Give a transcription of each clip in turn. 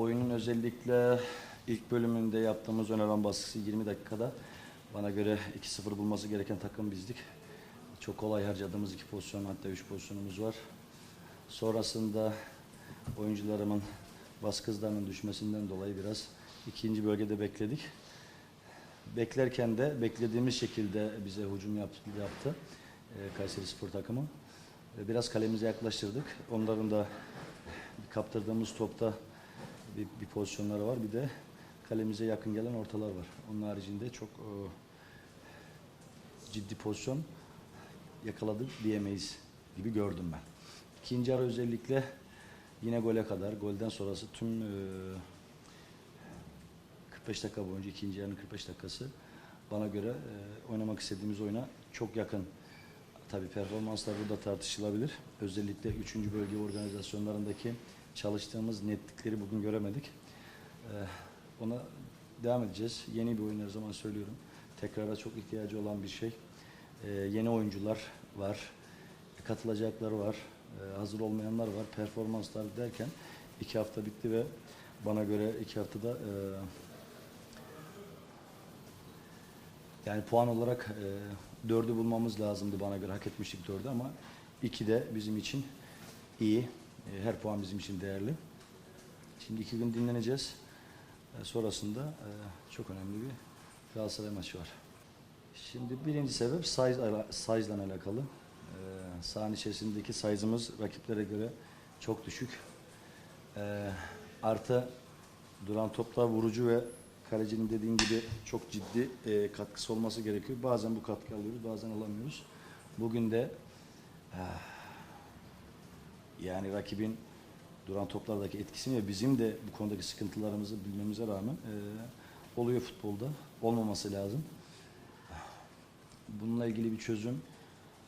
oyunun özellikle ilk bölümünde yaptığımız ön alan baskısı 20 dakikada bana göre 2-0 bulması gereken takım bizdik. Çok kolay harcadığımız iki pozisyon hatta üç pozisyonumuz var. Sonrasında oyuncularımın baskı hızlarının düşmesinden dolayı biraz ikinci bölgede bekledik. Beklerken de beklediğimiz şekilde bize hücum yaptı, yaptı e, Kayseri Spor takımı. E, Biraz kalemize yaklaştırdık. Onların da kaptırdığımız topta bir, bir pozisyonları var. Bir de kalemize yakın gelen ortalar var. Onun haricinde çok e, ciddi pozisyon yakaladık diyemeyiz gibi gördüm ben. İkinci yarı özellikle yine gole kadar, golden sonrası tüm e, 45 dakika boyunca ikinci yarının 45 dakikası bana göre e, oynamak istediğimiz oyuna çok yakın. Tabii performanslar burada tartışılabilir. Özellikle 3. bölge organizasyonlarındaki çalıştığımız netlikleri bugün göremedik. Ona devam edeceğiz. Yeni bir oyun her zaman söylüyorum. Tekrara çok ihtiyacı olan bir şey. E, yeni oyuncular var. Katılacakları var. E, hazır olmayanlar var. Performanslar derken iki hafta bitti ve bana göre iki haftada e, yani puan olarak e, dördü bulmamız lazımdı bana göre. Hak etmiştik dördü ama iki de bizim için iyi. E, her puan bizim için değerli. Şimdi iki gün dinleneceğiz. E, sonrasında e, çok önemli bir Galatasaray maçı var. Şimdi birinci sebep size, ile alakalı. E, sahanın içerisindeki size'ımız rakiplere göre çok düşük. E, artı duran toplar vurucu ve kalecinin dediğin gibi çok ciddi e, katkısı olması gerekiyor. Bazen bu katkı alıyoruz, bazen alamıyoruz. Bugün de ah, yani rakibin duran toplardaki etkisi ve bizim de bu konudaki sıkıntılarımızı bilmemize rağmen e, oluyor futbolda. Olmaması lazım. Bununla ilgili bir çözüm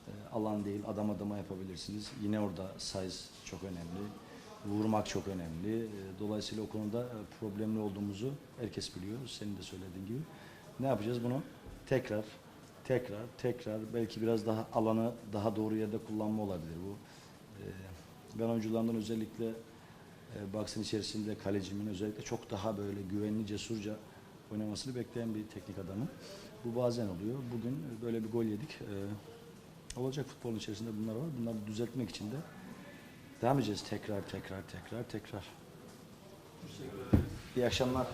e, alan değil, adam adama yapabilirsiniz. Yine orada size çok önemli. Vurmak çok önemli. E, Dolayısıyla o konuda e, problemli olduğumuzu herkes biliyor. Senin de söylediğin gibi. Ne yapacağız bunu? Tekrar, tekrar, tekrar belki biraz daha alanı daha doğru yerde kullanma olabilir bu. Ben oyuncularımdan özellikle e, box'ın içerisinde kalecimin özellikle çok daha böyle güvenli, cesurca oynamasını bekleyen bir teknik adamım. Bu bazen oluyor. Bugün böyle bir gol yedik. E, olacak futbolun içerisinde bunlar var. Bunları düzeltmek için de devam edeceğiz tekrar, tekrar, tekrar, tekrar. İyi akşamlar.